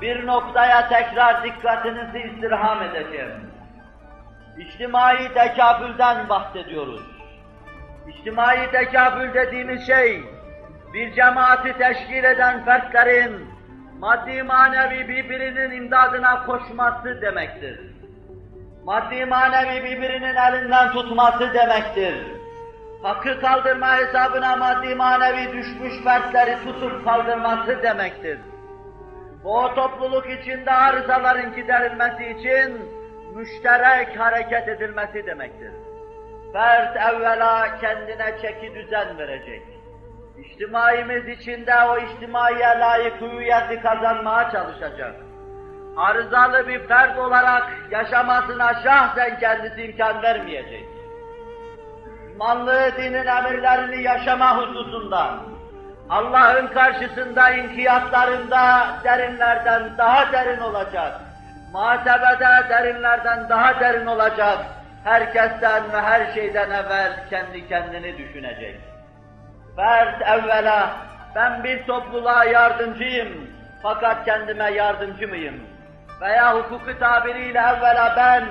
bir noktaya tekrar dikkatinizi istirham edeceğim. İçtimai tekafülden bahsediyoruz. İçtimai tekafül dediğimiz şey, bir cemaati teşkil eden fertlerin maddi manevi birbirinin imdadına koşması demektir. Maddi manevi birbirinin elinden tutması demektir. Hakkı kaldırma hesabına maddi manevi düşmüş fertleri tutup kaldırması demektir. Bu topluluk içinde arızaların giderilmesi için müşterek hareket edilmesi demektir. Fert evvela kendine çeki düzen verecek. İçtimaimiz içinde o içtimaiye layık hüviyeti kazanmaya çalışacak. Arızalı bir fert olarak yaşamasına şahsen kendisi imkan vermeyecek. Müslümanlığı dinin emirlerini yaşama hususunda, Allah'ın karşısında inkiyatlarında derinlerden daha derin olacak. Muhasebede derinlerden daha derin olacak. Herkesten ve her şeyden evvel kendi kendini düşünecek. Fert evvela ben bir topluluğa yardımcıyım fakat kendime yardımcı mıyım? Veya hukuku tabiriyle evvela ben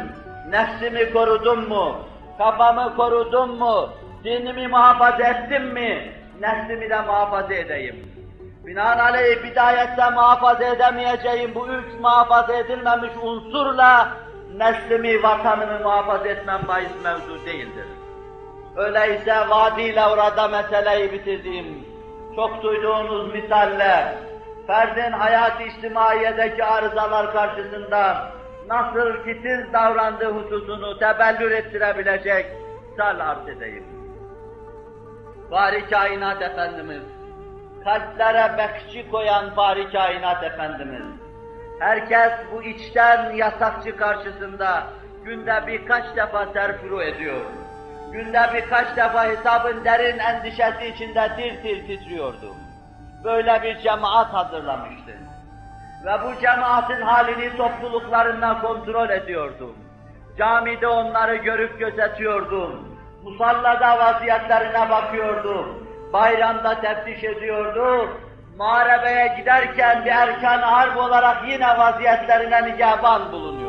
nefsimi korudum mu? Kafamı korudum mu? Dinimi muhafaza ettim mi? Neslimi de muhafaza edeyim. Binaenaleyh bidayette muhafaza edemeyeceğim bu üç muhafaza edilmemiş unsurla neslimi, vatanımı muhafaza etmem bahis mevzu değildir. Öyleyse vaadiyle orada meseleyi bitirdiğim, çok duyduğunuz misalle, ferdin hayat içtimaiyedeki arızalar karşısında nasıl titiz davrandığı hususunu tebellür ettirebilecek misal arz edeyim. Bari kainat Efendimiz, kalplere bekçi koyan bari kainat Efendimiz, herkes bu içten yasakçı karşısında günde birkaç defa serfuru ediyor. Günde birkaç defa hesabın derin endişesi içinde tir tir titriyordu. Böyle bir cemaat hazırlamıştı. Ve bu cemaatin halini topluluklarından kontrol ediyordum. Camide onları görüp gözetiyordum. Musallada vaziyetlerine bakıyordum. Bayramda teftiş ediyordu. Muharebeye giderken bir erkan harp olarak yine vaziyetlerine nigaban bulundu.